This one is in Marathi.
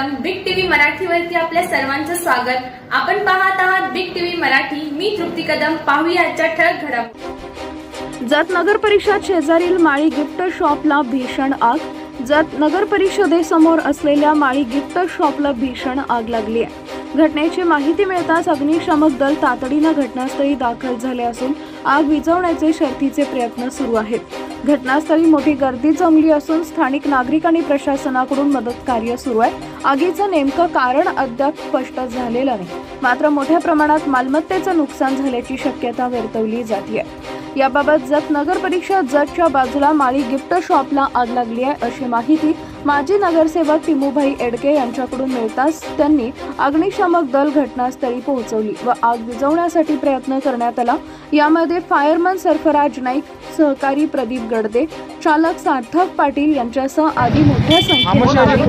सर्वप्रथम बिग टीव्ही मराठीवरती आपल्या सर्वांचं स्वागत. आपण पाहत आहात बिग टीव्ही मराठी. मी तृप्ती कदम. पाहूया आजच्या ठळक घडामोडी जत नगर परिषद शेजारील माळी गिफ्ट शॉपला भीषण आग. जत नगर परिषदेसमोर असलेल्या माळी गिफ्ट शॉपला भीषण आग लागली आहे. घटनेची माहिती मिळताच अग्निशामक दल तातडीनं घटनास्थळी दाखल झाले असून आग विझवण्याचे शर्थीचे प्रयत्न सुरू आहेत. घटनास्थळी मोठी गर्दी जमली असून स्थानिक नागरिक आणि प्रशासनाकडून मदत कार्य सुरू आहे. आगीचं नेमकं कारण अद्याप स्पष्ट झालेलं नाही. मात्र मोठ्या प्रमाणात मालमत्तेचं नुकसान झाल्याची शक्यता वर्तवली जाते याबाबत जत नगर परिषद जतच्या बाजूला माळी गिफ्ट शॉपला आग लागली आहे अशी माहिती माजी नगरसेवक टिमूभाई एडके यांच्याकडून मिळताच त्यांनी अग्निशामक दल घटनास्थळी पोहोचवली व आग विझवण्यासाठी प्रयत्न करण्यात आला. यामध्ये फायरमन सरफराज नाईक सहकारी प्रदीप गडदे चालक सार्थक पाटील यांच्यासह आदी मोठ्या संख्येने